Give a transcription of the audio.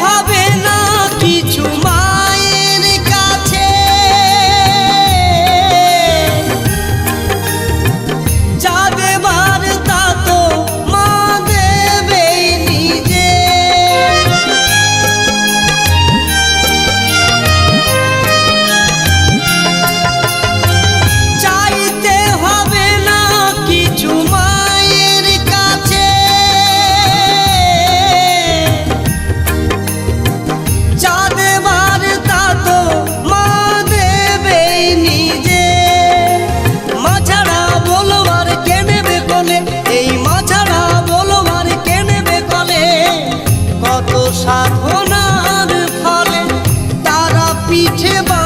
হবে তারা পিছে বা